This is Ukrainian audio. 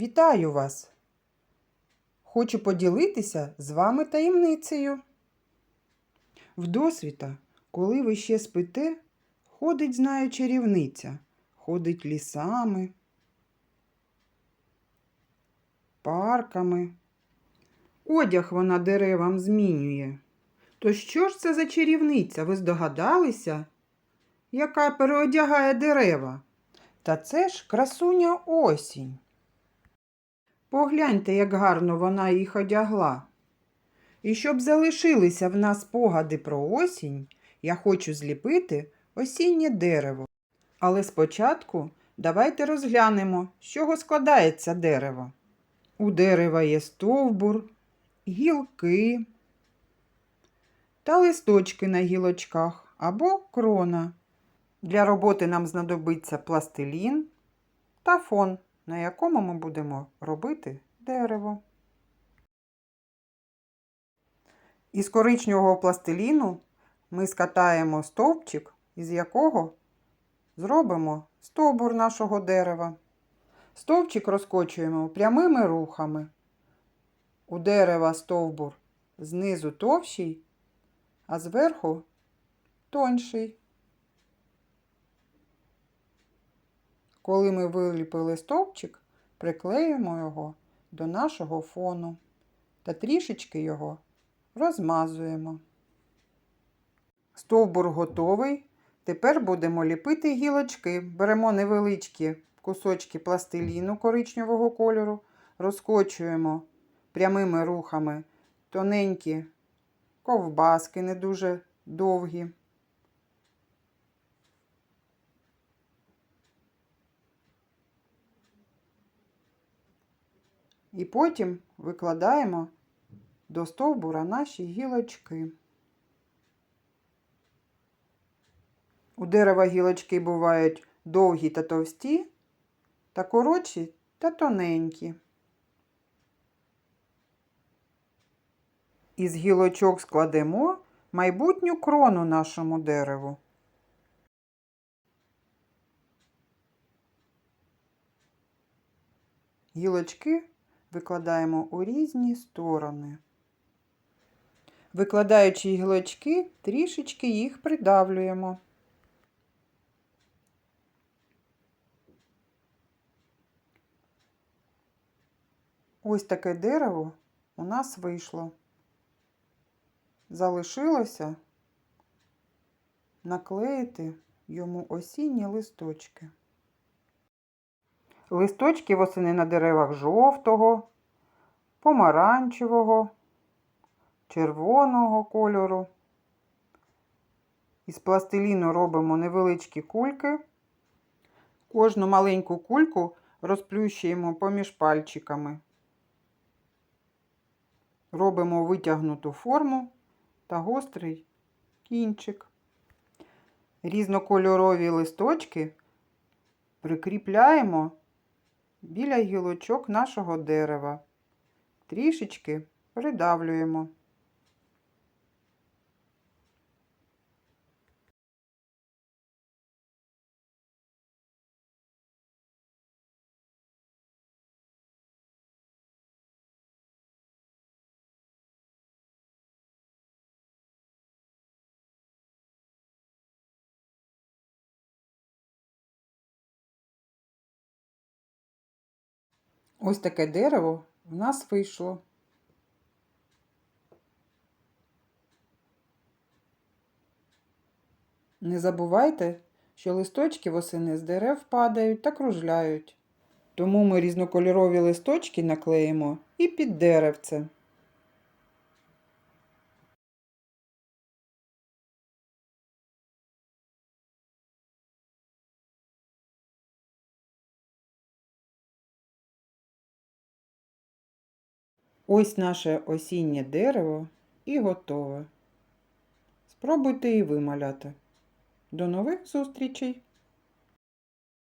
Вітаю вас! Хочу поділитися з вами таємницею. Вдосвіта, коли ви ще спите, ходить, знаю, чарівниця, ходить лісами, парками. Одяг вона деревам змінює. То що ж це за чарівниця? Ви здогадалися? Яка переодягає дерева? Та це ж красуня осінь. Погляньте, як гарно вона їх одягла. І щоб залишилися в нас спогади про осінь, я хочу зліпити осіннє дерево. Але спочатку давайте розглянемо, з чого складається дерево. У дерева є стовбур, гілки та листочки на гілочках або крона. Для роботи нам знадобиться пластилін та фон, на якому ми будемо робити дерево. Із коричневого пластиліну ми скатаємо стовпчик, із якого зробимо стовбур нашого дерева. Стовпчик розкочуємо прямими рухами. У дерева стовбур знизу товщий, а зверху тонший. Коли ми виліпили стовпчик, приклеїмо його до нашого фону та трішечки його розмазуємо. Стовбур готовий. Тепер будемо ліпити гілочки. Беремо невеличкі кусочки пластиліну коричневого кольору, розкочуємо прямими рухами тоненькі ковбаски, не дуже довгі. І потім викладаємо до стовбура наші гілочки. У дерева гілочки бувають довгі та товсті, та коротші та тоненькі. Із гілочок складемо майбутню крону нашому дереву. Гілочки викладаємо у різні сторони. Викладаючи гілочки, трішечки їх придавлюємо. Ось таке дерево у нас вийшло. Залишилося наклеїти йому осінні листочки. Листочки восени на деревах жовтого, помаранчевого, червоного кольору. Із пластиліну робимо невеличкі кульки. Кожну маленьку кульку розплющуємо поміж пальчиками. Робимо витягнуту форму та гострий кінчик. Різнокольорові листочки прикріпляємо біля гілочок нашого дерева. Трішечки придавлюємо. Ось таке дерево в нас вийшло. Не забувайте, що листочки восени з дерев падають та кружляють. Тому ми різнокольорові листочки наклеїмо і під деревце. Ось наше осіннє дерево і готове. Спробуйте і ви маляти. До нових зустрічей!